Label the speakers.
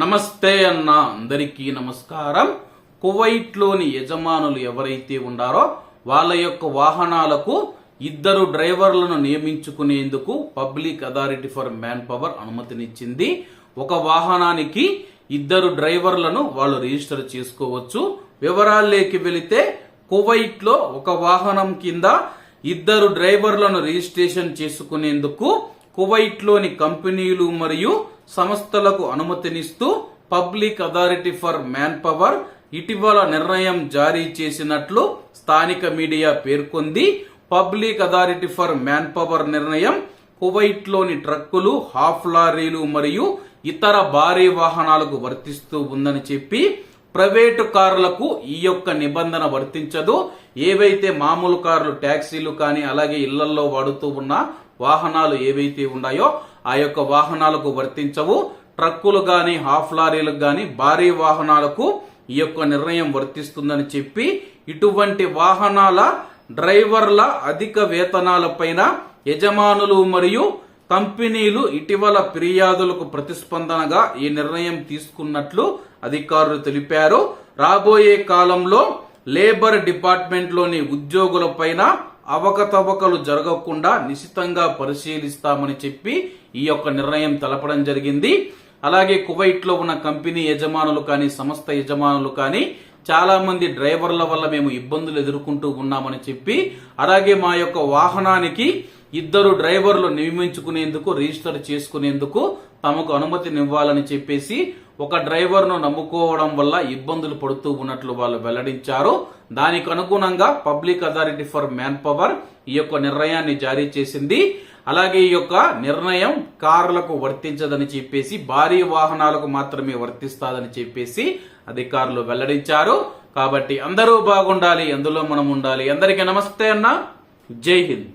Speaker 1: నమస్తే అన్న. అందరికీ నమస్కారం. కువైట్లోని యజమానులు ఎవరైతే ఉండారో వాళ్ళ యొక్క వాహనాలకు ఇద్దరు డ్రైవర్లను నియమించుకునేందుకు public authority for man power అనుమతినిచ్చింది. ఒక వాహనానికి ఇద్దరు డ్రైవర్లను వాళ్ళు రిజిస్టర్ చేసుకోవచ్చు. వివరాల్లోకి వెళితే కువైట్లో ఒక వాహనం కింద ఇద్దరు డ్రైవర్లను రిజిస్ట్రేషన్ చేసుకునేందుకు కువైట్లోని కంపెనీలు మరియు సంస్థలకు అనుమతినిస్తూ public authority for man power ఇటీవల నిర్ణయం జారీ చేసినట్లు స్థానిక మీడియా పేర్కొంది. Public authority for man power నిర్ణయం కువైట్లోని ట్రక్కులు హాఫ్ లారీలు మరియు ఇతర భారీ వాహనాలకు వర్తిస్తూ ఉందని చెప్పి ప్రైవేటు కార్లకు ఈ యొక్క నిబంధన వర్తించదు. ఏవైతే మామూలు కార్లు ట్యాక్సీలు కానీ అలాగే ఇళ్ళలో వాడుతూ ఉన్న వాహనాలు ఏవైతే ఉన్నాయో ఆ యొక్క వాహనాలకు వర్తించవు. ట్రక్కులు కానీ హాఫ్ లారీలకు కానీ భారీ వాహనాలకు ఈ యొక్క నిర్ణయం వర్తిస్తుందని చెప్పి ఇటువంటి వాహనాల డ్రైవర్ల అధిక వేతనాలపైన యజమానులు మరియు కంపెనీలు ఇటీవల ఫిర్యాదులకు ప్రతిస్పందనగా ఈ నిర్ణయం తీసుకున్నట్లు అధికారులు తెలిపారు. రాబోయే కాలంలో లేబర్ డిపార్ట్మెంట్లోని ఉద్యోగులపైన అవకతవకలు జరగకుండా నిశితంగా పరిశీలిస్తామని చెప్పి ఈ యొక్క నిర్ణయం తెలపడం జరిగింది. అలాగే కువైట్లో ఉన్న కంపెనీ యజమానులు కానీ సంస్థ యజమానులు కానీ చాలా మంది డ్రైవర్ల వల్ల మేము ఇబ్బందులు ఎదుర్కొంటూ ఉన్నామని చెప్పి అలాగే మా యొక్క వాహనానికి ఇద్దరు డ్రైవర్లు నియమించుకునేందుకు రిజిస్టర్ చేసుకునేందుకు తమకు అనుమతినివ్వాలని చెప్పేసి ఒక డ్రైవర్ను నమ్ముకోవడం వల్ల ఇబ్బందులు పడుతూ ఉన్నట్లు వాళ్ళు వెల్లడించారు. దానికి అనుగుణంగా public authority for man power ఈ యొక్క నిర్ణయాన్ని జారీ చేసింది. అలాగే ఈ యొక్క నిర్ణయం కార్లకు వర్తించదని చెప్పేసి భారీ వాహనాలకు మాత్రమే వర్తిస్తాదని చెప్పేసి అధికారులు వెల్లడించారు. కాబట్టి అందరూ బాగుండాలి అందులో మనం ఉండాలి. అందరికీ నమస్తే అన్న. జై హింద్.